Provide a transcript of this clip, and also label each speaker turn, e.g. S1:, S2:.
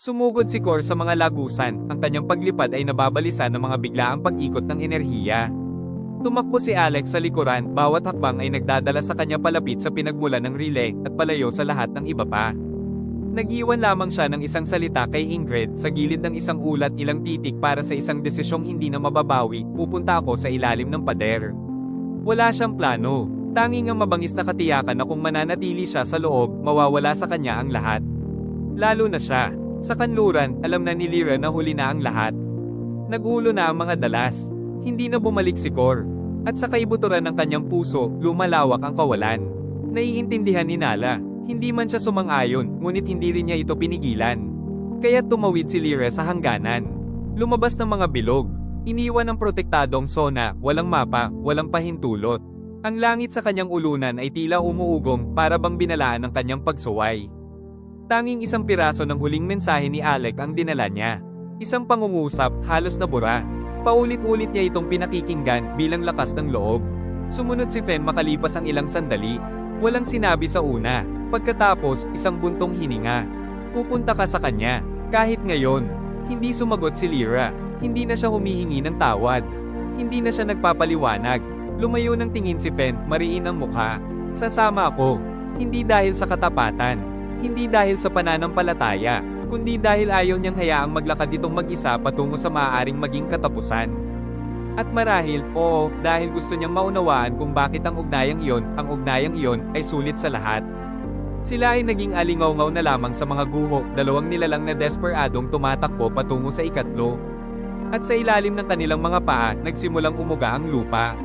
S1: Sumugod si Cor sa mga lagusan, ang kanyang paglipad ay nababalisan ng mga biglaang pag-ikot ng enerhiya. Tumakbo si Alex sa likuran, bawat hakbang ay nagdadala sa kanya palapit sa pinagmulan ng relay at palayo sa lahat ng iba pa. Nag-iwan lamang siya ng isang salita kay Ingrid sa gilid ng isang ulat ilang titik para sa isang desisyong hindi na mababawi, pupunta ako sa ilalim ng pader. Wala siyang plano, tanging ang mabangis na katiyakan na kung mananatili siya sa loob, mawawala sa kanya ang lahat. Lalo na siya. Sa kanluran, alam na ni Lyra na huli na ang lahat. Nagulo na ang mga dalas. Hindi na bumalik si Cor. At sa kaibuturan ng kanyang puso, lumalawak ang kawalan. Naiintindihan ni Nala. Hindi man siya sumang-ayon, ngunit hindi rin niya ito pinigilan. Kaya tumawid si Lyra sa hangganan. Lumabas ng mga bilog. Iniwan ang protektadong sona, walang mapa, walang pahintulot. Ang langit sa kanyang ulunan ay tila umuugong para bang binalaan ng kanyang pagsuway. Tanging isang piraso ng huling mensahe ni Alec ang dinala niya. Isang pangungusap, halos nabura. Paulit-ulit niya itong pinakikinggan bilang lakas ng loob. Sumunod si Fen makalipas ang ilang sandali. Walang sinabi sa una. Pagkatapos, isang buntong hininga. Pupunta ka sa kanya. Kahit ngayon. Hindi sumagot si Lyra. Hindi na siya humihingi ng tawad. Hindi na siya nagpapaliwanag. Lumayo ng tingin si Fen, mariin ang mukha. Sasama ako. Hindi dahil sa katapatan. Hindi dahil sa pananampalataya, kundi dahil ayaw niyang hayaang maglakad itong mag-isa patungo sa maaaring maging katapusan. At marahil, oo, dahil gusto niyang maunawaan kung bakit ang ugnayang iyon, ang ugnayang iyon, ay sulit sa lahat. Sila ay naging alingaw na lamang sa mga guho, dalawang nilalang na desperadong tumatakbo patungo sa ikatlo. At sa ilalim ng kanilang mga paa, nagsimulang umuga ang lupa.